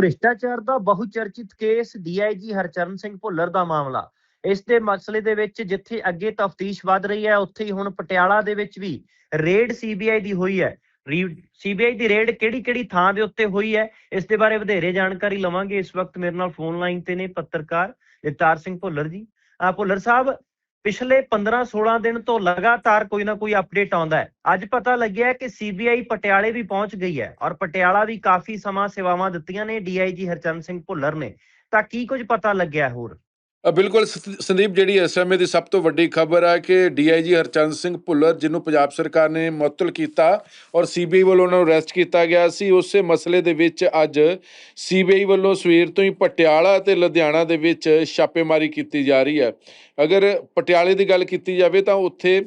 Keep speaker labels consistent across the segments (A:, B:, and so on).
A: ਭ੍ਰਿਸ਼ਟਾਚਾਰ ਦਾ ਬਹੁਚਰਚਿਤ ਕੇਸ ਡੀਆਈਜੀ ਹਰਚਰਨ ਸਿੰਘ ਭੁੱਲਰ ਦਾ ਮਾਮਲਾ। ਇਸ ਦੇ ਮਸਲੇ ਦੇ ਵਿੱਚ ਜਿੱਥੇ ਅੱਗੇ ਤਫਤੀਸ਼ ਵੱਧ ਰਹੀ ਹੈ, ਉੱਥੇ ਹੀ ਹੁਣ ਪਟਿਆਲਾ ਦੇ ਵਿੱਚ ਵੀ ਰੇਡ ਸੀਬੀਆਈ ਦੀ ਹੋਈ ਹੈ। ਸੀਬੀਆਈ ਦੀ ਰੇਡ ਕਿਹੜੀ ਕਿਹੜੀ ਥਾਂ ਦੇ ਉੱਤੇ ਹੋਈ ਹੈ, ਇਸ ਦੇ ਬਾਰੇ ਵਧੇਰੇ ਜਾਣਕਾਰੀ ਲਵਾਂਗੇ। ਇਸ ਵਕਤ ਮੇਰੇ ਨਾਲ ਫੋਨ ਲਾਈਨ ਤੇ ਨੇ ਪੱਤਰਕਾਰ ਜਗਤਾਰ ਸਿੰਘ ਭੁੱਲਰ ਜੀ। ਆ ਭੁੱਲਰ ਸਾਹਿਬ ਪਿਛਲੇ 15-16 ਦਿਨ ਤੋਂ ਲਗਾਤਾਰ ਕੋਈ ਨਾ ਕੋਈ ਅਪਡੇਟ ਆਉਂਦਾ ਹੈ। ਅੱਜ ਪਤਾ ਲੱਗਿਆ ਕਿ ਸੀਬੀਆਈ ਪਟਿਆਲੇ ਵੀ ਪਹੁੰਚ ਗਈ ਹੈ ਔਰ ਪਟਿਆਲਾ ਵੀ ਕਾਫੀ ਸਮਾਂ ਸੇਵਾਵਾਂ ਦਿੱਤੀਆਂ ਨੇ ਡੀਆਈਜੀ ਹਰਚੰਦ ਸਿੰਘ ਭੁੱਲਰ ਨੇ। ਤਾਂ ਕੀ ਕੁਝ ਪਤਾ ਲੱਗਿਆ ਹੋਰ?
B: ਬਿਲਕੁਲ ਸ- ਸੰਦੀਪ, ਜਿਹੜੀ ਇਸ ਸਮੇਂ ਦੀ ਸਭ ਤੋਂ ਵੱਡੀ ਖਬਰ ਹੈ ਕਿ ਡੀਆਈਜੀ ਹਰਚੰਦ ਸਿੰਘ ਭੁੱਲਰ, ਜਿਹਨੂੰ ਪੰਜਾਬ ਸਰਕਾਰ ਨੇ ਮੁਅੱਤਲ ਕੀਤਾ ਔਰ ਸੀਬੀਆਈ ਵੱਲੋਂ ਉਹਨਾਂ ਨੂੰ ਅਰੈਸਟ ਕੀਤਾ ਗਿਆ ਸੀ, ਉਸੇ ਮਸਲੇ ਦੇ ਵਿੱਚ ਅੱਜ ਸੀਬੀਆਈ ਵੱਲੋਂ ਸਵੇਰ ਤੋਂ ਹੀ ਪਟਿਆਲਾ ਤੇ ਲੁਧਿਆਣਾ ਦੇ ਵਿੱਚ ਛਾਪੇਮਾਰੀ ਕੀਤੀ ਜਾ ਰਹੀ ਹੈ। ਅਗਰ ਪਟਿਆਲੇ ਦੀ ਗੱਲ ਕੀਤੀ ਜਾਵੇ ਤਾਂ ਉੱਥੇ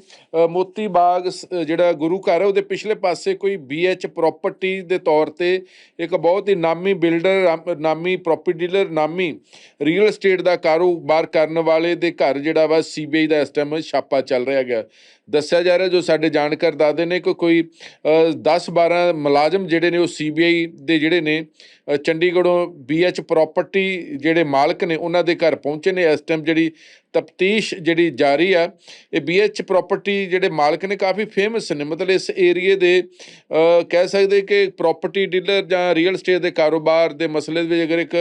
B: ਮੋਤੀ ਬਾਗ ਸ- ਜਿਹੜਾ ਗੁਰੂ ਘਰ ਹੈ, ਉਹਦੇ ਪਿਛਲੇ ਪਾਸੇ ਕੋਈ ਬੀਐਚ ਪ੍ਰਾਪਰਟੀ ਦੇ ਤੌਰ ਤੇ ਇੱਕ ਬਹੁਤ ਹੀ ਨਾਮੀ ਬਿਲਡਰ ਨਾਮੀ ਪ੍ਰਾਪਰਟੀ ਡੀਲਰ ਨਾਮੀ ਰੀਅਲ ਏਸਟੇਟ ਦਾ ਕਾਰੋਬਾਰ ਕਰਨ ਵਾਲੇ ਦੇ ਘਰ ਜਿਹੜਾ ਵਾ, ਸੀਬੀਆਈ ਦਾ ਇਸ ਟਾਈਮ ਛਾਪਾ ਚੱਲ ਰਿਹਾ ਹੈਗਾ। ਦੱਸਿਆ ਜਾ ਰਿਹਾ ਜੋ ਸਾਡੇ ਜਾਣਕਾਰ ਦੱਸਦੇ ਨੇ ਕਿ ਕੋਈ 10 12 ਮੁਲਾਜ਼ਮ ਜਿਹੜੇ ਨੇ ਉਹ ਸੀਬੀਆਈ ਦੇ ਜਿਹੜੇ ਨੇ ਅ, ਚੰਡੀਗੜ੍ਹੋਂ ਬੀਐਚ ਪ੍ਰਾਪਰਟੀ ਜਿਹੜੇ ਮਾਲਕ ਨੇ ਉਹਨਾਂ ਦੇ ਘਰ ਪਹੁੰਚੇ ਨੇ। ਇਸ ਟਾਈਮ ਜਿਹੜੀ ਤਫਤੀਸ਼ ਜਿਹੜੀ ਜਾਰੀ ਆ ਇਹ ਬੀਐਚ ਪ੍ਰਾਪਰਟੀ ਜਿਹੜੇ ਮਾਲਕ ਨੇ ਕਾਫੀ ਫੇਮਸ ਨੇ। ਮਤਲਬ ਇਸ ਏਰੀਏ ਦੇ ਕਹਿ ਸਕਦੇ ਕਿ ਪ੍ਰਾਪਰਟੀ ਡੀਲਰ ਜਾਂ ਰੀਅਲ ਏਸਟੇਟ ਦੇ ਕਾਰੋਬਾਰ ਦੇ ਮਸਲੇ ਦੇ ਵਿੱਚ ਅਗਰ ਇੱਕ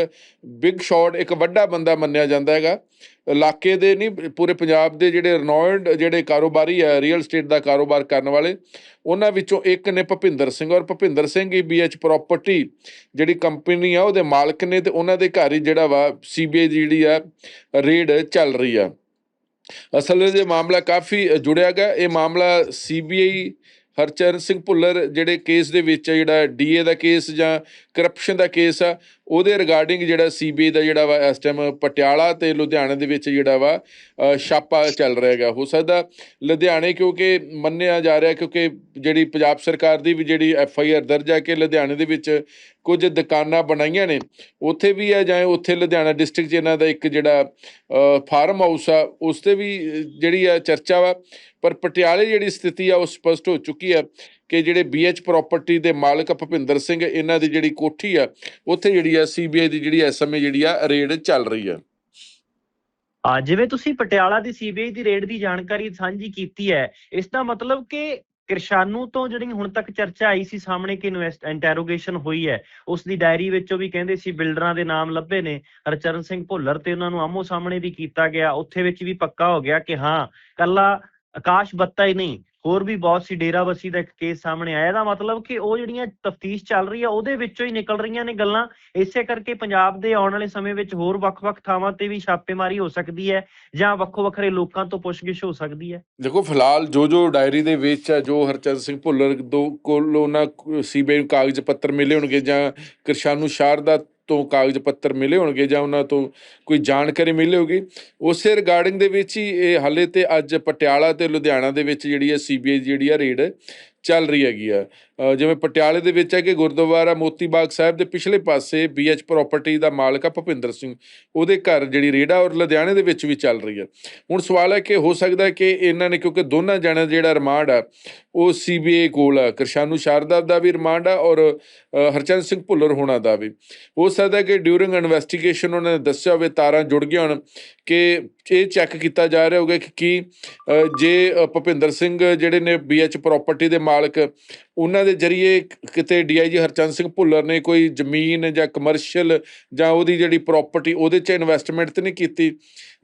B: ਬਿਗ ਸ਼ਾਟ ਇੱਕ ਵੱਡਾ ਬੰਦਾ ਮੰਨਿਆ ਜਾਂਦਾ ਹੈਗਾ ਇਲਾਕੇ ਦੇ ਨਹੀਂ ਪੂਰੇ ਪੰਜਾਬ ਦੇ ਜਿਹੜੇ ਰਨੋਇਡ ਜਿਹੜੇ ਕਾਰੋਬਾਰੀ ਆ ਰੀਅਲ ਏਸਟੇਟ ਦਾ ਕਾਰੋਬਾਰ ਕਰਨ ਵਾਲੇ ਉਹਨਾਂ ਵਿੱਚੋਂ ਇੱਕ ਨੇ ਭਪਿੰਦਰ ਸਿੰਘ ਔਰ ਭਪਿੰਦਰ ਸਿੰਘ ਹੀ ਬੀਐਚ ਪ੍ਰਾਪਰਟੀ ਜਿਹੜੀ ਕੰਪਨੀ ਆ ਉਹਦੇ ਮਾਲਕ ਨੇ ਤੇ ਉਹਨਾਂ ਦੇ ਘਰ ਹੀ ਜਿਹੜਾ ਵਾ ਸੀਬੀਆਈ ਦੀ ਜਿਹੜੀ ਆ ਰੇਡ ਚੱਲ ਰਹੀ ਆ। ਅਸਲ ਵਿੱਚ ਇਹ ਮਾਮਲਾ ਕਾਫੀ ਜੁੜਿਆ ਗਿਆ ਇਹ ਮਾਮਲਾ ਸੀਬੀਆਈ ਹਰਚਰਨ ਸਿੰਘ ਭੁੱਲਰ ਜਿਹੜੇ ਕੇਸ ਦੇ ਵਿੱਚ ਆ, ਜਿਹੜਾ ਡੀਏ ਦਾ ਕੇਸ ਜਾਂ ਕਰਪਸ਼ਨ ਦਾ ਕੇਸ ਆ, ਉਹਦੇ ਰਿਗਾਰਡਿੰਗ ਜਿਹੜਾ ਸੀਬੀਆਈ ਦਾ ਜਿਹੜਾ ਵਾ ਇਸ ਟਾਈਮ ਪਟਿਆਲਾ ਤੇ ਲੁਧਿਆਣਾ ਦੇ ਵਿੱਚ ਜਿਹੜਾ ਵਾ ਛਾਪਾ ਚੱਲ ਰਿਹਾ ਹੈਗਾ। ਹੋ ਸਕਦਾ ਲੁਧਿਆਣੇ ਕਿਉਂਕਿ ਮੰਨਿਆ ਜਾ ਰਿਹਾ ਕਿਉਂਕਿ ਜਿਹੜੀ ਪੰਜਾਬ ਸਰਕਾਰ ਦੀ ਵੀ ਜਿਹੜੀ ਐਫ ਆਈ ਆਰ ਦਰਜ ਹੈ ਕਿ ਲੁਧਿਆਣੇ ਦੇ ਵਿੱਚ ਕੁਝ ਦੁਕਾਨਾਂ ਬਣਾਈਆਂ ਨੇ, ਉੱਥੇ ਵੀ ਆ ਜਾਂ ਉੱਥੇ ਲੁਧਿਆਣਾ ਡਿਸਟ੍ਰਿਕਟ 'ਚ ਇਹਨਾਂ ਦਾ ਇੱਕ ਜਿਹੜਾ ਫਾਰਮ ਹਾਊਸ ਆ, ਉਸ ਤੇ ਵੀ ਜਿਹੜੀ ਆ ਚਰਚਾ ਵਾ। ਪਰ ਪਟਿਆਲੇ ਜਿਹੜੀ ਸਥਿਤੀ ਆ, ਉਹ ਸਪਸ਼ਟ ਹੋ ਚੁੱਕੀ ਆ ਕਿ ਜਿਹੜੇ ਬੀਐਚ ਪ੍ਰਾਪਰਟੀ ਦੇ ਮਾਲਕ ਭੁਪਿੰਦਰ ਸਿੰਘ, ਇਹਨਾਂ ਦੀ ਜਿਹੜੀ ਕੋਠੀ ਆ, ਉੱਥੇ ਜਿਹੜੀ ਆ ਸੀਬੀਆਈ ਦੀ ਜਿਹੜੀ ਇਸ ਜਿਹੜੀ ਆ, ਰੇਡ ਚੱਲ ਰਹੀ ਆ।
A: ਆ, ਜਿਵੇਂ ਤੁਸੀਂ ਪਟਿਆਲਾ ਦੀ ਸੀਬੀਆਈ ਦੀ ਰੇਡ ਦੀ ਜਾਣਕਾਰੀ ਸਾਂਝੀ ਕੀਤੀ ਹੈ, ਇਸ ਦਾ ਮਤਲਬ ਕਿ ਕਿਰਸ਼ਾਨੂ ਤੋਂ ਜਿਹੜੀ ਹੁਣ ਤੱਕ ਚਰਚਾ ਆਈ ਸੀ, ਸਾਹਮਣੇ ਕਿ ਇੰਟਰੋਗੇਸ਼ਨ ਹੋਈ ਹੈ, ਉਸ ਦੀ ਡਾਇਰੀ ਵਿੱਚੋਂ ਵੀ ਕਹਿੰਦੇ ਸੀ ਬਿਲਡਰਾਂ ਦੇ ਨਾਮ ਲੱਭੇ ਨੇ, ਹਰਚਰਨ ਸਿੰਘ ਭੁੱਲਰ ਤੇ ਉਹਨਾਂ ਨੂੰ ਆਮੋ ਸਾਹਮਣੇ ਵੀ ਕੀਤਾ ਗਿਆ, ਉੱਥੇ ਵਿੱਚ ਵੀ ਪੱਕਾ ਹੋ ਗਿਆ ਕਿ ਹਾਂ, ਕੱਲਾ ਆਕਾਸ਼ ਬੱਤਾ ਹੀ ਨਹੀਂ ਹੋਰ ਵੀ ਬਹੁਤ ਸੀ ਡੇਰਾਬੱਸੀ ਦਾ ਇੱਕ ਕੇਸ ਸਾਹਮਣੇ ਆਇਆ। ਇਹਦਾ ਮਤਲਬ ਕਿ ਉਹ ਜਿਹੜੀਆਂ ਤਫਤੀਸ਼ ਚੱਲ ਰਹੀ ਹੈ ਉਹਦੇ ਵਿੱਚੋਂ ਹੀ ਨਿਕਲ ਰਹੀਆਂ ਨੇ ਗੱਲਾਂ। ਇਸੇ ਕਰਕੇ ਪੰਜਾਬ ਦੇ ਆਉਣ ਵਾਲੇ ਸਮੇਂ ਵਿੱਚ ਹੋਰ ਵੱਖ-ਵੱਖ ਥਾਵਾਂ ਤੇ ਵੀ ਛਾਪੇਮਾਰੀ ਹੋ ਸਕਦੀ ਹੈ, ਜਾਂ ਵੱਖੋ ਵੱਖਰੇ ਲੋਕਾਂ ਤੋਂ ਪੁੱਛਗਿੱਛ ਹੋ ਸਕਦੀ ਹੈ।
B: ਦੇਖੋ, ਫਿਲਹਾਲ ਜੋ ਜੋ ਡਾਇਰੀ ਦੇ ਵਿੱਚ ਜੋ ਹਰਚੰਦ ਸਿੰਘ ਭੁੱਲਰ ਦੋ ਕੋਲ ਉਹਨਾਂ, ਸੀਬੀਆਈ ਕਾਗਜ਼ ਪੱਤਰ ਮਿਲੇ ਹੋਣਗੇ, ਜਾਂ ਕਿਰਸ਼ਾਨੂ ਸ਼ਾਰਦਾ ਤੋਂ ਕਾਗਜ਼ ਪੱਤਰ ਮਿਲੇ ਹੋਣਗੇ ਜਾਂ ਉਹਨਾਂ ਤੋਂ ਕੋਈ ਜਾਣਕਾਰੀ ਮਿਲੀ ਹੋਗੀ ਉਸੇ ਰਿਗਾਰਡਿੰਗ ਦੇ ਵਿੱਚ ਹੀ ਇਹ ਹਾਲੇ ਤੇ ਅੱਜ ਪਟਿਆਲਾ ਤੇ ਲੁਧਿਆਣਾ ਦੇ ਵਿੱਚ ਜਿਹੜੀ ਹੈ ਸੀਬੀਆਈ ਜਿਹੜੀ ਆ ਰੇਡ ਚੱਲ ਰਹੀ ਹੈਗੀ ਆ। ਜਿਵੇਂ ਪਟਿਆਲੇ ਦੇ ਵਿੱਚ ਹੈ ਕਿ ਗੁਰਦੁਆਰਾ ਮੋਤੀ ਬਾਗ ਸਾਹਿਬ ਦੇ ਪਿਛਲੇ ਪਾਸੇ ਬੀਐਚ ਪ੍ਰਾਪਰਟੀ ਦਾ ਮਾਲਕ ਆ ਭੁਪਿੰਦਰ ਸਿੰਘ। ਉਹਦੇ ਘਰ ਜਿਹੜੀ ਰੇਡ ਔਰ ਲੁਧਿਆਣੇ ਦੇ ਵਿੱਚ ਵੀ ਚੱਲ ਰਹੀ ਹੈ ਹੁਣ ਸਵਾਲ ਹੈ ਕਿ ਹੋ ਸਕਦਾ ਹੈ ਕਿ ਇਹਨਾਂ ਨੇ ਕਿਉਂਕਿ ਦੋਨਾਂ ਜਣਿਆਂ ਦਾ ਜਿਹੜਾ ਰਿਮਾਂਡ ਆ ਉਹ ਸੀਬੀਆਈ ਕੋਲ ਆ। ਕਿਰਸ਼ਾਨੂ ਸ਼ਾਰਦਾ ਦਾ ਵੀ ਰਿਮਾਂਡ ਆ ਔਰ ਹਰਚੰਦ ਸਿੰਘ ਭੁੱਲਰ ਹੋਣਾ ਦਾ ਵੀ। ਹੋ ਸਕਦਾ ਕਿ ਡਿਊਰਿੰਗ ਇਨਵੈਸਟੀਗੇਸ਼ਨ ਉਹਨਾਂ ਨੇ ਦੱਸਿਆ ਹੋਵੇ ਤਾਰਾਂ ਜੁੜ ਗਈਆਂ ਹੋਣ ਕਿ ਇਹ ਚੈੱਕ ਕੀਤਾ ਜਾ ਰਿਹਾ ਹੋਗਾ ਕਿ ਕੀ ਜੇ ਅ, ਭੁਪਿੰਦਰ ਸਿੰਘ ਜਿਹੜੇ ਨੇ ਬੀਐਚ ਪ੍ਰਾਪਰਟੀ ਦੇ ਮਾਲਕ, ਉਹਨਾਂ ਦੇ ਜਰੀਏ ਕਿਤੇ ਡੀਆਈਜੀ ਹਰਚੰਦ ਸਿੰਘ ਭੁੱਲਰ ਨੇ ਕੋਈ ਜ਼ਮੀਨ ਜਾਂ ਕਮਰਸ਼ੀਅਲ ਜਾਂ ਉਹਦੀ ਜਿਹੜੀ ਪ੍ਰਾਪਰਟੀ ਉਹਦੇ 'ਚ ਇਨਵੈਸਟਮੈਂਟ ਤੇ ਨਹੀਂ ਕੀਤੀ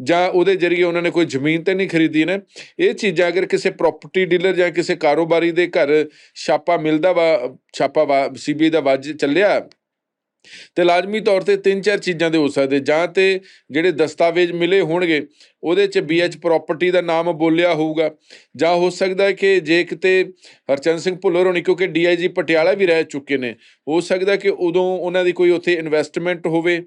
B: ਜਾਂ ਉਹਦੇ ਜਰੀਏ ਉਹਨਾਂ ਨੇ ਕੋਈ ਜ਼ਮੀਨ ਤੇ ਨਹੀਂ ਖਰੀਦੀ ਨੇ, ਇਹ ਚੀਜ਼ਾਂ ਅਗਰ ਕਿਸੇ ਪ੍ਰਾਪਰਟੀ ਡੀਲਰ ਜਾਂ ਕਿਸੇ ਕਾਰੋਬਾਰੀ ਦੇ ਘਰ ਛਾਪਾ ਮਿਲਦਾ ਵਾ, ਛਾਪਾ ਵਾ ਸੀਬੀਆਈ ਦਾ ਵਾਜ ਚੱਲਿਆ ਤੇ ਲਾਜ਼ਮੀ ਤੌਰ ਤੇ ਤਿੰਨ ਚਾਰ ਚੀਜ਼ਾਂ ਦੇ ਹੋ ਸਕਦੇ, ਜਾਂ ਤੇ ਜਿਹੜੇ ਦਸਤਾਵੇਜ਼ ਮਿਲੇ ਹੋਣਗੇ, ਉਹਦੇ 'ਚ ਬੀਐਚ ਪ੍ਰਾਪਰਟੀ ਦਾ ਨਾਮ ਬੋਲਿਆ ਹੋਊਗਾ। ਜਾਂ ਹੋ ਸਕਦਾ ਹੈ ਕਿ ਜੇ ਕਿਤੇ ਹਰਚੰਦ ਸਿੰਘ ਭੁੱਲਰ ਹੋਣੀ, ਕਿਉਂਕਿ ਡੀਆਈਜੀ ਪਟਿਆਲਾ ਵੀ ਰਹਿ ਚੁੱਕੇ ਨੇ ਹੋ ਸਕਦਾ ਕਿ ਉਦੋਂ ਉਹਨਾਂ ਦੀ ਕੋਈ ਉੱਥੇ ਇਨਵੈਸਟਮੈਂਟ ਹੋਵੇ,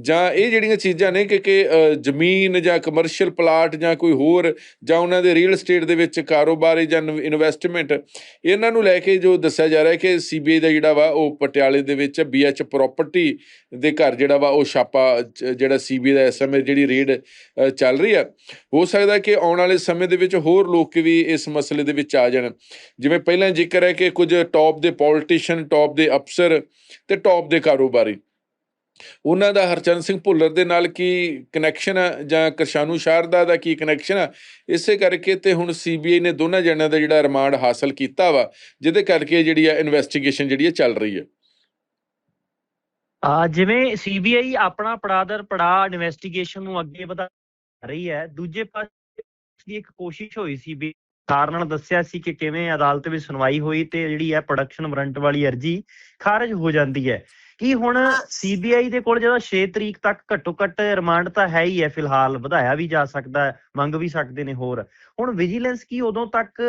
B: ਜਾਂ ਇਹ ਜਿਹੜੀਆਂ ਚੀਜ਼ਾਂ ਨੇ ਕਿ ਕਿ ਜ਼ਮੀਨ ਜਾਂ ਕਮਰਸ਼ੀਅਲ ਪਲਾਟ ਜਾਂ ਕੋਈ ਹੋਰ, ਜਾਂ ਉਹਨਾਂ ਦੇ ਰੀਅਲ ਏਸਟੇਟ ਦੇ ਵਿੱਚ ਕਾਰੋਬਾਰੀ ਜਾਂ ਇਨਵੈਸਟਮੈਂਟ ਇਹਨਾਂ ਨੂੰ ਲੈ ਕੇ ਜੋ ਦੱਸਿਆ ਜਾ ਰਿਹਾ ਹੈ ਕਿ ਸੀਬੀਆਈ ਦਾ ਜਿਹੜਾ ਵਾ ਉਹ ਪਟਿਆਲੇ ਦੇ ਵਿੱਚ ਬੀਐਚ ਪ੍ਰਾਪਰਟੀ ਦੇ ਘਰ ਜਿਹੜਾ ਵਾ ਉਹ ਛਾਪਾ, ਜ- ਜਿਹੜਾ ਸੀਬੀਆਈ ਦਾ ਇਸ ਸਮੇਂ ਜਿਹੜੀ ਰੇਡ ਚੱਲ ਰਹੀ ਆ। ਹੋ ਸਕਦਾ ਕਿ ਆਉਣ ਵਾਲੇ ਸਮੇਂ ਦੇ ਵਿੱਚ ਹੋਰ ਲੋਕ ਵੀ ਇਸ ਮਸਲੇ ਦੇ ਵਿੱਚ ਆ ਜਾਣ। ਜਿਵੇਂ ਪਹਿਲਾਂ ਜ਼ਿਕਰ ਹੈ ਕਿ ਕੁਝ ਟੌਪ ਦੇ ਪੋਲੀਟੀਸ਼ੀਅਨ ਟੌਪ ਦੇ ਅਫਸਰ ਤੇ ਟੌਪ ਦੇ ਕਾਰੋਬਾਰੀ। ਉਹਨਾਂ ਦਾ ਹਰਚਰਨ ਸਿੰਘ ਭੁੱਲਰ ਦੇ ਨਾਲ ਕੀ ਕਨੈਕਸ਼ਨ ਆ ਜਾਂ ਕਿਰਸ਼ਾਨੂ ਸ਼ਾਰਦਾ ਦਾ ਕੀ ਕਨੈਕਸ਼ਨ ਆ? ਇਸੇ ਕਰਕੇ ਤੇ ਹੁਣ ਸੀਬੀਆਈ ਨੇ ਦੋਨਾਂ ਜਣਿਆਂ ਦਾ ਜਿਹੜਾ ਰਿਮਾਂਡ ਹਾਸਲ ਕੀਤਾ ਵਾ, ਜਿਹਦੇ ਕਰਕੇ ਜਿਹੜੀ ਆ ਇਨਵੈਸਟੀਗੇਸ਼ਨ ਜਿਹੜੀ ਆ ਚੱਲ ਰਹੀ ਹੈ
A: ਆ ਜਿਵੇਂ ਸੀਬੀਆਈ ਆਪਣਾ ਪੜਾਦਰ ਪੜਾ ਇਨਵੈਸਟੀਗੇਸ਼ਨ ਨੂੰ ਅੱਗੇ ਵਧਾ ਰਹੀ ਹੈ, ਦੂਜੇ ਪਾਸੇ ਇੱਕ ਕੋਸ਼ਿਸ਼ ਹੋਈ ਸੀ ਵੀ ਕਾਰਨ ਦੱਸਿਆ ਸੀ ਕਿ ਕਿਵੇਂ ਅਦਾਲਤ ਵਿੱਚ ਸੁਣਵਾਈ ਹੋਈ ਤੇ ਜਿਹੜੀ ਹੈ ਪ੍ਰੋਡਕਸ਼ਨ ਵਾਰੰਟ ਵਾਲੀ ਅਰਜੀ ਖਾਰਜ ਹੋ ਜਾਂਦੀ ਹੈ। ਕੀ ਹੁਣ ਸੀਬੀਆਈ ਦੇ ਕੋਲ ਜਦੋਂ 6 ਤਰੀਕ ਤੱਕ ਘੱਟੋ ਘੱਟ ਰਿਮਾਂਡ ਤਾਂ ਹੈ ਹੀ ਹੈ ਫਿਲਹਾਲ, ਵਧਾਇਆ ਵੀ ਜਾ ਸਕਦਾ ਹੈ, ਮੰਗ ਵੀ ਸਕਦੇ ਨੇ ਹੋਰ। ਹੁਣ ਵਿਜੀਲੈਂਸ ਕੀ ਉਦੋਂ ਤੱਕ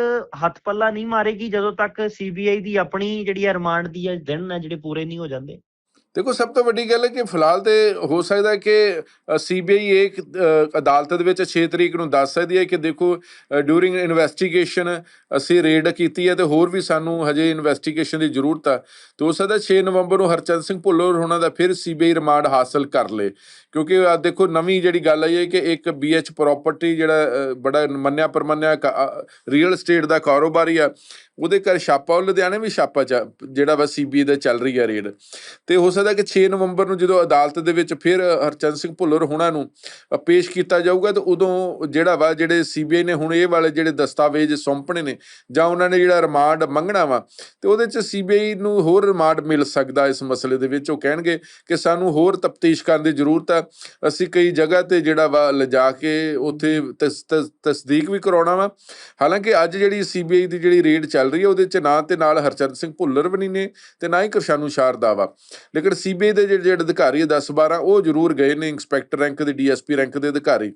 A: ਹੱਥ ਪੱਲਾ ਨਹੀਂ ਮਾਰੇਗੀ ਜਦੋਂ ਤੱਕ ਸੀਬੀਆਈ ਦੀ ਆਪਣੀ ਜਿਹੜੀ ਹੈ ਰਿਮਾਂਡ ਦੀ ਹੈ, ਦਿਨ ਹੈ ਜਿਹੜੇ ਪੂਰੇ ਨਹੀਂ ਹੋ ਜਾਂਦੇ?
B: ਦੇਖੋ ਸਭ ਤੋਂ ਵੱਡੀ ਗੱਲ ਹੈ ਕਿ ਫਿਲਹਾਲ ਤੇ ਹੋ ਸਕਦਾ ਹੈ ਕਿ ਸੀਬੀਆਈ ਇੱਕ ਅ, ਅਦਾਲਤ ਦੇ ਵਿੱਚ 6 ਤਰੀਕ ਨੂੰ ਦੱਸ ਸਕਦੀ ਹੈ ਕਿ ਦੇਖੋ ਡਿਊਰਿੰਗ ਇਨਵੈਸਟੀਗੇਸ਼ਨ ਅਸੀਂ ਰੇਡ ਕੀਤੀ ਹੈ ਤੇ ਹੋਰ ਵੀ ਸਾਨੂੰ ਹਜੇ ਇਨਵੈਸਟੀਗੇਸ਼ਨ ਦੀ ਜ਼ਰੂਰਤ ਆ। ਤੇ ਹੋ ਸਕਦਾ 6 ਨਵੰਬਰ ਨੂੰ ਹਰਚੰਦ ਸਿੰਘ ਭੁੱਲਰ ਹੋਣਾ ਦਾ ਫਿਰ ਸੀਬੀਆਈ ਰਿਮਾਂਡ ਹਾਸਲ ਕਰ ਲੇ। ਕਿਉਂਕਿ ਆ ਦੇਖੋ ਨਵੀਂ ਜਿਹੜੀ ਗੱਲ ਆਈ ਹੈ ਕਿ ਇੱਕ ਬੀਐਚ ਪ੍ਰਾਪਰਟੀ ਜਿਹੜਾ ਬੜਾ ਮੰਨਿਆ ਪਰਮੰਨਿਆ ਰੀਅਲ ਏਸਟੇਟ ਦਾ ਕਾਰੋਬਾਰੀ ਆ ਉਹਦੇ ਘਰ ਛਾਪਾ, ਉਹ ਲੁਧਿਆਣੇ ਵੀ ਛਾਪਾ ਚ ਜਿਹੜਾ ਵਾ ਸੀਬੀਆਈ ਦਾ ਚੱਲ ਰਹੀ ਹੈ ਰੇਡ। ਤੇ ਹੋ ਸਕਦਾ ਕਿ 6 ਨਵੰਬਰ ਨੂੰ ਜਦੋਂ ਅਦਾਲਤ ਦੇ ਵਿੱਚ ਫਿਰ ਹਰਚੰਦ ਸਿੰਘ ਭੁੱਲਰ ਹੋਣਾ ਨੂੰ ਪੇਸ਼ ਕੀਤਾ ਜਾਊਗਾ, ਤਾਂ ਉਦੋਂ ਜਿਹੜਾ ਵਾ ਜਿਹੜੇ ਸੀਬੀਆਈ ਨੇ ਹੁਣ ਇਹ ਵਾਲੇ ਜਿਹੜੇ ਦਸਤਾਵੇਜ਼ ਸੌਂਪਣੇ ਨੇ, ਜਾਂ ਉਹਨਾਂ ਨੇ ਜਿਹੜਾ ਰਿਮਾਂਡ ਮੰਗਣਾ ਵਾ, ਤੇ ਉਹਦੇ ਚ ਸੀਬੀਆਈ ਨੂੰ ਹੋਰ ਰਿਮਾਂਡ ਮਿਲ ਸਕਦਾ ਇਸ ਮਸਲੇ ਦੇ ਵਿੱਚ। ਉਹ ਕਹਿਣਗੇ ਕਿ ਸਾਨੂੰ ਹੋਰ ਤਫਤੀਸ਼ ਕਰਨ ਦੀ ਜ਼ਰੂਰਤ ਆ। ਅਸੀਂ ਕਈ ਜਗ੍ਹਾ ਤੇ ਜਿਹੜਾ ਵਾ ਲਿਜਾ ਕੇ ਉੱਥੇ ਤਸ- ਤਸ- ਤਸਦੀਕ ਵੀ ਕਰਾਉਣਾ ਵਾ। ਹਾਲਾਂਕਿ ਅੱਜ ਜਿਹੜੀ ਸੀਬੀਆਈ ਦੀ ਜਿਹੜੀ ਰੇਡ ਚੱਲ ਰਹੀ ਹੈ, ਉਹਦੇ ਚ ਨਾ ਤੇ ਨਾਲ ਹਰਚੰਦ ਸਿੰਘ ਭੁੱਲਰ ਵੀ ਨਹੀਂ ਨੇ ਤੇ ਨਾ ਹੀ ਕਿਰਸ਼ਾਨੂ ਸ਼ਾਰਦਾ ਵਾ। ਲੇਕਿਨ ਸੀਬੀਆਈ ਦੇ ਜਿਹੜੇ ਜਿਹੜੇ ਅਧਿਕਾਰੀ 10 12 ਉਹ ਜ਼ਰੂਰ ਗਏ ਨੇ, ਇੰਸਪੈਕਟਰ ਰੈਂਕ ਦੇ, ਡੀਐਸਪੀ ਰੈਂਕ ਦੇ ਅਧਿਕਾਰੀ।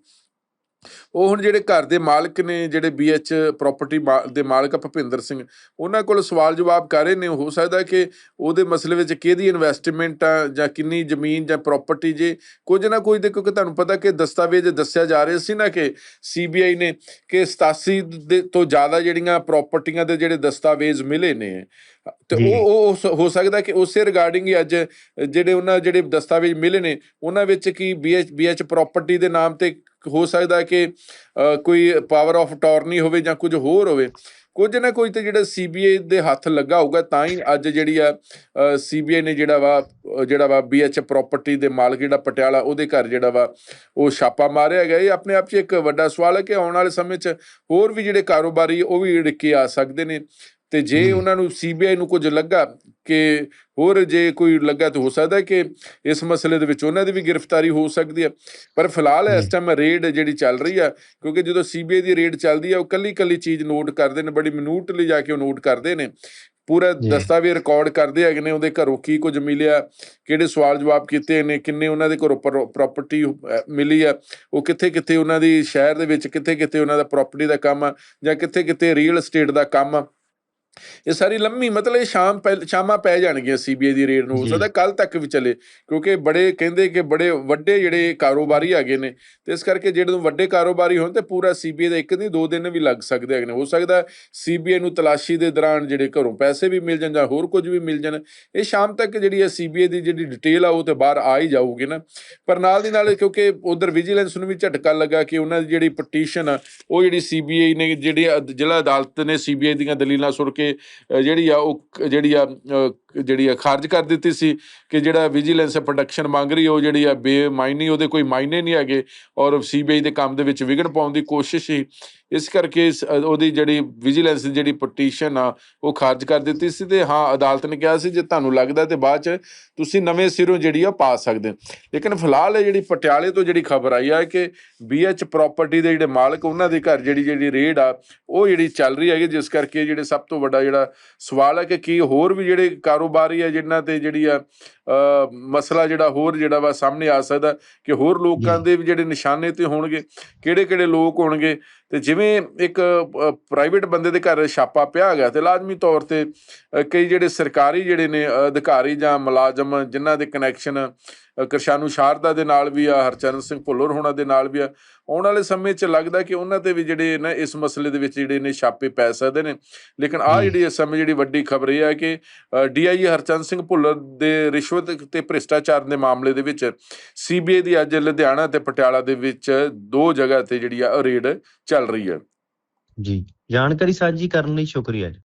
B: ਉਹ ਹੁਣ ਜਿਹੜੇ ਘਰ ਦੇ ਮਾਲਕ ਨੇ ਜਿਹੜੇ ਬੀਐਚ ਪ੍ਰਾਪਰਟੀ ਦੇ ਮਾਲਕ ਆ ਭੁਪਿੰਦਰ ਸਿੰਘ ਉਹਨਾਂ ਕੋਲ ਸਵਾਲ ਜਵਾਬ ਕਰ ਰਹੇ ਨੇ ਹੋ ਸਕਦਾ ਕਿ ਉਹਦੇ ਮਸਲੇ ਵਿੱਚ ਕਿਹਦੀ ਇਨਵੈਸਟਮੈਂਟ ਆ ਜਾਂ ਕਿੰਨੀ ਜ਼ਮੀਨ ਜਾਂ ਪ੍ਰਾਪਰਟੀ ਜੇ ਕੁਝ ਨਾ ਕੁਝ ਦੇ ਕਿਉਂਕਿ ਤੁਹਾਨੂੰ ਪਤਾ ਕਿ ਦਸਤਾਵੇਜ਼ ਦੱਸਿਆ ਜਾ ਰਿਹਾ ਸੀ ਨਾ ਕਿ ਸੀਬੀਆਈ ਨੇ ਕਿ 87 ਦੇ ਤੋਂ ਜ਼ਿਆਦਾ ਜਿਹੜੀਆਂ ਪ੍ਰਾਪਰਟੀਆਂ ਦੇ ਜਿਹੜੇ ਦਸਤਾਵੇਜ਼ ਮਿਲੇ ਨੇ ਤੇ। ਉਹ ਉਹ ਹੋ ਸਕਦਾ ਕਿ ਉਸੇ ਰਿਗਾਰਡਿੰਗ ਹੀ ਅੱਜ ਜਿਹੜੇ ਉਹਨਾਂ ਜਿਹੜੇ ਦਸਤਾਵੇਜ਼ ਮਿਲੇ ਨੇ ਉਹਨਾਂ ਵਿੱਚ ਕੀ ਬੀਐਚ ਬੀਐਚ ਪ੍ਰਾਪਰਟੀ ਦੇ ਨਾਮ ਤੇ ਹੋ ਸਕਦਾ ਕਿ ਕੋਈ ਪਾਵਰ ਆਫ ਅਟਾਰਨੀ ਹੋਵੇ ਜਾਂ ਕੁਝ ਹੋਰ ਹੋਵੇ। ਕੁਝ ਨਾ ਕੁਝ ਤੇ ਜਿਹੜਾ ਸੀਬੀਆਈ ਦੇ ਹੱਥ ਲੱਗਾ ਹੋਊਗਾ, ਤਾਂ ਹੀ ਅੱਜ ਜਿਹੜੀ ਆ ਸੀਬੀਆਈ ਨੇ ਜਿਹੜਾ ਵਾ ਜਿਹੜਾ ਵਾ ਬੀਐਚ ਪ੍ਰਾਪਰਟੀ ਦੇ ਮਾਲਕ ਜਿਹੜਾ ਪਟਿਆਲਾ, ਉਹਦੇ ਘਰ ਜਿਹੜਾ ਵਾ, ਉਹ ਛਾਪਾ ਮਾਰਿਆ ਗਿਆ। ਇਹ ਆਪਣੇ ਆਪ 'ਚ ਇੱਕ ਵੱਡਾ ਸਵਾਲ ਹੈ ਕਿ ਆਉਣ ਵਾਲੇ ਸਮੇਂ 'ਚ ਹੋਰ ਵੀ ਜਿਹੜੇ ਕਾਰੋਬਾਰੀ ਉਹ ਵੀ ਡਿੱਕੇ ਆ ਸਕਦੇ ਨੇ। ਤੇ ਜੇ। ਉਹਨਾਂ ਨੂੰ ਸੀਬੀਆਈ ਨੂੰ ਕੁਝ ਲੱਗਾ ਕਿ ਹੋਰ ਜੇ ਕੋਈ ਲੱਗਾ ਤਾਂ ਹੋ ਸਕਦਾ ਕਿ ਇਸ ਮਸਲੇ ਦੇ ਵਿੱਚ ਉਹਨਾਂ ਦੀ ਵੀ ਗ੍ਰਿਫਤਾਰੀ ਹੋ ਸਕਦੀ ਹੈ ਪਰ ਫਿਲਹਾਲ ਇਸ। ਟਾਈਮ ਰੇਡ ਜਿਹੜੀ ਚੱਲ ਰਹੀ ਆ ਕਿਉਂਕਿ ਜਦੋਂ ਸੀਬੀਆਈ ਦੀ ਰੇਡ ਚੱਲਦੀ ਆ ਉਹ ਕੱਲੀ ਕੱਲੀ ਚੀਜ਼ ਨੋਟ ਕਰਦੇ ਨੇ ਬੜੀ ਮਿਨੂਟਲੀ ਜਾ ਕੇ ਉਹ ਨੋਟ ਕਰਦੇ ਨੇ ਪੂਰਾ। ਦਸਤਾਵੇਜ਼ ਰਿਕਾਰਡ ਕਰਦੇ ਹੈਗੇ ਨੇ ਉਹਦੇ ਘਰੋਂ ਕੀ ਕੁਝ ਮਿਲਿਆ ਕਿਹੜੇ ਸਵਾਲ ਜਵਾਬ ਕੀਤੇ ਨੇ ਕਿੰਨੇ ਉਹਨਾਂ ਦੇ ਘਰੋਂ ਪ੍ਰਾਪਰਟੀ ਮਿਲੀ ਆ ਉਹ ਕਿੱਥੇ ਕਿੱਥੇ ਉਹਨਾਂ ਦੀ ਸ਼ਹਿਰ ਦੇ ਵਿੱਚ ਕਿੱਥੇ ਕਿੱਥੇ ਉਹਨਾਂ ਦਾ ਪ੍ਰਾਪਰਟੀ ਦਾ ਕੰਮ ਆ ਜਾਂ ਕਿੱਥੇ ਕਿੱਥੇ ਰੀਅਲ ਏਸਟੇਟ ਦਾ ਕੰਮ ਆ ਇਹ ਸਾਰੀ ਲੰਮੀ ਮਤਲਬ ਇਹ ਸ਼ਾਮ ਸ਼ਾਮਾਂ ਪੈ ਜਾਣਗੀਆਂ ਸੀਬੀਆਈ ਦੀ ਰੇਡ ਨੂੰ ਹੋ। ਸਕਦਾ ਕੱਲ ਤੱਕ ਵੀ ਚੱਲੇ ਕਿਉਂਕਿ ਬੜੇ ਕਹਿੰਦੇ ਕਿ ਬੜੇ ਵੱਡੇ ਜਿਹੜੇ ਕਾਰੋਬਾਰੀ ਹੈਗੇ ਨੇ ਤੇ ਇਸ ਕਰਕੇ ਜਿਹੜੇ ਨੂੰ ਵੱਡੇ ਕਾਰੋਬਾਰੀ ਹੋਣ ਤੇ ਪੂਰਾ ਸੀਬੀਆਈ ਦਾ ਇੱਕ ਨਹੀਂ ਦੋ ਦਿਨ ਵੀ ਲੱਗ ਸਕਦੇ ਹੈਗੇ ਨੇ ਹੋ ਸਕਦਾ ਸੀਬੀਆਈ ਨੂੰ ਤਲਾਸ਼ੀ ਦੇ ਦੌਰਾਨ ਜਿਹੜੇ ਘਰੋਂ ਪੈਸੇ ਵੀ ਮਿਲ ਜਾਣ ਜਾਂ ਹੋਰ ਕੁਝ ਵੀ ਮਿਲ ਜਾਣ ਇਹ ਸ਼ਾਮ ਤੱਕ ਜਿਹੜੀ ਹੈ ਸੀਬੀਆਈ ਦੀ ਜਿਹੜੀ ਡਿਟੇਲ ਆ ਉਹ ਤੇ ਬਾਹਰ ਆ ਹੀ ਜਾਊਗੀ ਨਾ ਪਰ ਨਾਲ ਦੀ ਨਾਲ ਕਿਉਂਕਿ ਉਧਰ ਵਿਜੀਲੈਂਸ ਨੂੰ ਵੀ ਝਟਕਾ ਲੱਗਾ ਕਿ ਉਹਨਾਂ ਦੀ ਜਿਹੜੀ ਪਟੀਸ਼ਨ ਆ ਉਹ ਜਿਹੜੀ ਸੀਬੀਆਈ ਨੇ ਜਿਹੜੀ ਜ਼ਿਲ੍ਹਾ ਅਦਾਲਤ ਨੇ ਸੀਬੀਆਈ ਦੀਆਂ ਦਲੀਲਾਂ ਸੁਣ ਕੇ ਅ, ਜਿਹੜੀ ਆ ਉਹ ਜਿਹੜੀ ਆ ਜਿਹੜੀ ਆ ਖਾਰਜ ਕਰ ਦਿੱਤੀ ਸੀ ਕਿ ਜਿਹੜਾ ਵਿਜੀਲੈਂਸ ਪ੍ਰੋਡਕਸ਼ਨ ਮੰਗ ਰਹੀ ਉਹ ਜਿਹੜੀ ਆ ਬੇਮਾਇਨੀ ਉਹਦੇ ਕੋਈ ਮਾਇਨੇ ਨਹੀਂ ਹੈਗੇ ਔਰ ਸੀਬੀਆਈ ਦੇ ਕੰਮ ਦੇ ਵਿੱਚ ਵਿਘਨ ਪਾਉਣ ਦੀ ਕੋਸ਼ਿਸ਼ ਸੀ। ਇਸ ਕਰਕੇ ਇਸ, ਉਹਦੀ ਜਿਹੜੀ ਵਿਜੀਲੈਂਸ ਦੀ ਜਿਹੜੀ ਪਟੀਸ਼ਨ ਆ ਉਹ ਖਾਰਜ ਕਰ ਦਿੱਤੀ ਸੀ ਤੇ ਹਾਂ ਅਦਾਲਤ ਨੇ ਕਿਹਾ ਸੀ ਜੇ ਤੁਹਾਨੂੰ ਲੱਗਦਾ ਤੇ ਬਾਅਦ ਚ ਤੁਸੀਂ ਨਵੇਂ ਸਿਰੋਂ ਜਿਹੜੀ ਆ ਪਾ ਸਕਦੇ ਹੋ। ਲੇਕਿਨ ਫਿਲਹਾਲ ਇਹ ਜਿਹੜੀ ਪਟਿਆਲੇ ਤੋਂ ਜਿਹੜੀ ਖਬਰ ਆਈ ਆ ਕਿ ਬੀਐਚ ਪ੍ਰਾਪਰਟੀ ਦੇ ਜਿਹੜੇ ਮਾਲਕ ਉਹਨਾਂ ਦੇ ਘਰ ਜਿਹੜੀ ਜਿਹੜੀ ਰੇਡ ਆ ਉਹ ਜਿਹੜੀ ਚੱਲ ਰਹੀ ਹੈਗੀ ਜਿਸ ਕਰਕੇ ਜਿਹੜੇ ਸਭ ਤੋਂ ਵੱਡਾ ਜਿਹੜਾ ਸਵਾਲ ਹੈ ਕਿ ਕੀ ਹੋਰ ਵੀ ਜਿਹੜੇ ਕਾਰੋਬਾਰੀ ਆ ਜਿਨ੍ਹਾਂ ਤੇ ਜਿਹੜੀ ਆ ਮਸਲਾ ਜਿਹੜਾ ਹੋਰ ਜਿਹੜਾ ਵਾ ਸਾਹਮਣੇ ਆ ਸਕਦਾ ਕਿ ਹੋਰ ਲੋਕਾਂ ਦੇ ਵੀ ਜਿਹੜੇ ਨਿਸ਼ਾਨੇ ਤੇ ਹੋਣਗੇ ਕਿਹੜੇ ਕਿਹੜੇ ਲੋਕ ਹੋਣਗੇ, ਤੇ ਜਿਵੇਂ ਇੱਕ ਪ੍ਰਾਈਵੇਟ ਬੰਦੇ ਦੇ ਘਰ ਛਾਪਾ ਪਿਆ ਗਿਆ ਤੇ ਲਾਜ਼ਮੀ ਤੌਰ ਤੇ ਕਈ ਜਿਹੜੇ ਸਰਕਾਰੀ ਜਿਹੜੇ ਨੇ ਅਧਿਕਾਰੀ ਜਾਂ ਮੁਲਾਜ਼ਮ ਜਿਨ੍ਹਾਂ ਦੇ ਕਨੈਕਸ਼ਨ ਕਿਰਸ਼ਾਨੂ ਸ਼ਾਰਦਾ ਦੇ ਨਾਲ ਵੀ ਆ ਹਰਚਰਨ ਸਿੰਘ ਭੁੱਲਰ ਹੋਣਾ ਦੇ ਨਾਲ ਵੀ ਆ। ਆਉਣ ਵਾਲੇ ਸਮੇਂ 'ਚ ਲੱਗਦਾ ਕਿ ਉਹਨਾਂ ਤੇ ਵੀ ਜਿਹੜੇ ਨੇ ਇਸ ਮਸਲੇ ਦੇ ਵਿੱਚ ਜਿਹੜੇ ਨੇ ਛਾਪੇ ਪੈ ਸਕਦੇ ਨੇ। ਲੇਕਿਨ ਆ। ਜਿਹੜੀ ਇਸ ਸਮੇਂ ਜਿਹੜੀ ਵੱਡੀ ਖਬਰ ਇਹ ਹੈ ਕਿ ਡੀਆਈ ਹਰਚੰਦ ਸਿੰਘ ਭੁੱਲਰ ਦੇ ਰਿਸ਼ਵਤ ਤੇ ਭ੍ਰਿਸ਼ਟਾਚਾਰ ਦੇ ਮਾਮਲੇ ਦੇ ਵਿੱਚ ਸੀਬੀਆਈ ਦੀ ਅੱਜ ਲੁਧਿਆਣਾ ਤੇ ਪਟਿਆਲਾ ਦੇ ਵਿੱਚ ਦੋ ਜਗ੍ਹਾ ਤੇ ਜਿਹੜੀ ਆ ਰੇਡ ਚੱਲ ਰਹੀ ਹੈ।
A: ਜੀ ਜਾਣਕਾਰੀ ਸਾਂਝੀ ਕਰਨ ਲਈ ਸ਼ੁਕਰੀਆ ਜੀ।